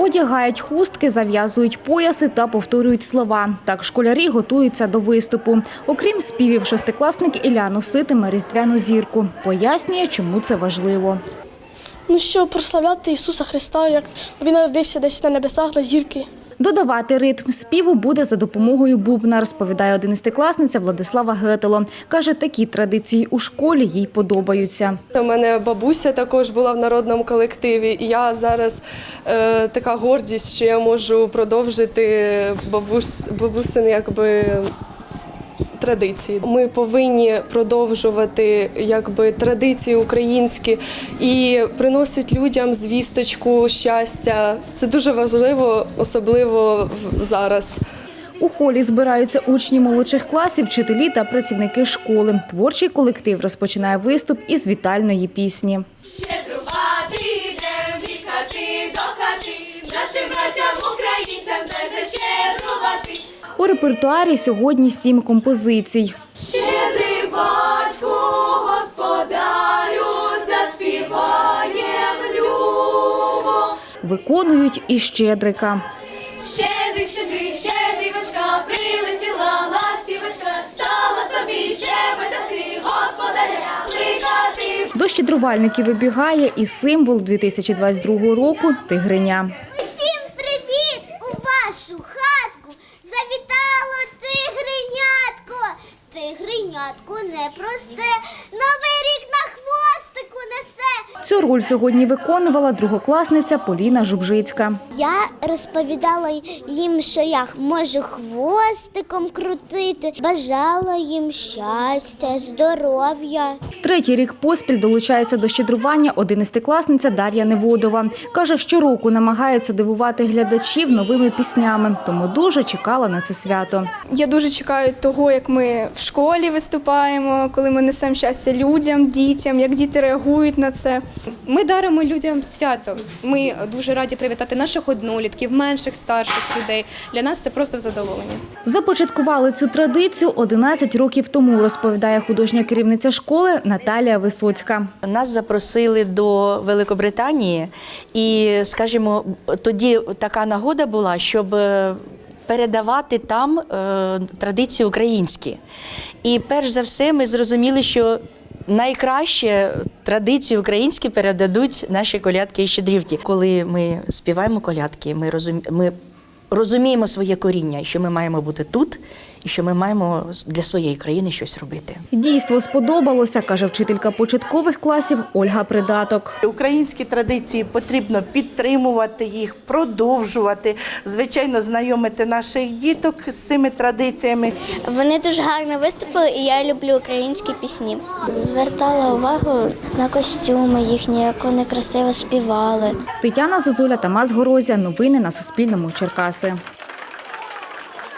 Одягають хустки, зав'язують пояси та повторюють слова. Так школярі готуються до виступу. Окрім співів, шестикласник Ілля носитиме різдвяну зірку. Пояснює, чому це важливо. Ну, щоб прославляти Ісуса Христа, як він народився десь на небесах на зірки. Додавати ритм співу буде за допомогою бубна, розповідає одинадцятикласниця Владислава Гетело. Каже, такі традиції у школі їй подобаються. У мене бабуся також була в народному колективі, і я зараз е, така гордість, що я можу продовжити бабусь, бабусин якби. Традиції ми повинні продовжувати якби традиції українські і приносити людям звісточку щастя. Це дуже важливо, особливо в- зараз. У холі збираються учні молодших класів, вчителі та працівники школи. Творчий колектив розпочинає виступ із вітальної пісні. Нашим братям українцям. У репертуарі сьогодні сім композицій. Щедрий батьку, господарю, заспіваєм любо. Виконують і щедрика. Щедрик, щедрик, щедрівочка, прилетіла ластівочка, стала собі щебетати, господаря кликати. До щедрувальників вибігає і символ 2022 року тигриня. Всім привіт у вашу Тигренятко непросте, новий рік на хвостику несе. Цю роль сьогодні виконувала другокласниця Поліна Жубжицька. Я розповідала їм, що я можу хвостиком крутити, бажала їм щастя, здоров'я. Третій рік поспіль долучається до щедрування одинадцятикласниця Дар'я Неводова. Каже, щороку намагається дивувати глядачів новими піснями, тому дуже чекала на це свято. Я дуже чекаю того, як ми в школі виступаємо, коли ми несемо щастя людям, дітям, як діти реагують на це. Ми даримо людям свято. Ми дуже раді привітати наших однолітків, менших, старших людей. Для нас це просто задоволення. Започаткували цю традицію 11 років тому, розповідає художня керівниця школи Наталія Висоцька. Нас запросили до Великобританії, і, скажімо, тоді така нагода була, щоб е, передавати там е, традиції українські. І перш за все, ми зрозуміли, що найкраще традиції українські передадуть наші колядки і щедрівки. Коли ми співаємо колядки, ми розуміємо. Розуміємо своє коріння, що ми маємо бути тут, і що ми маємо для своєї країни щось робити. Дійство сподобалося, каже вчителька початкових класів Ольга Придаток. Українські традиції потрібно підтримувати їх, продовжувати, звичайно, знайомити наших діток з цими традиціями. Вони дуже гарно виступили, і я люблю українські пісні. Звертала увагу на костюми їхні, як вони красиво співали. Тетяна Зозуля, Тамас Горозія. Новини на Суспільному. Черкаси.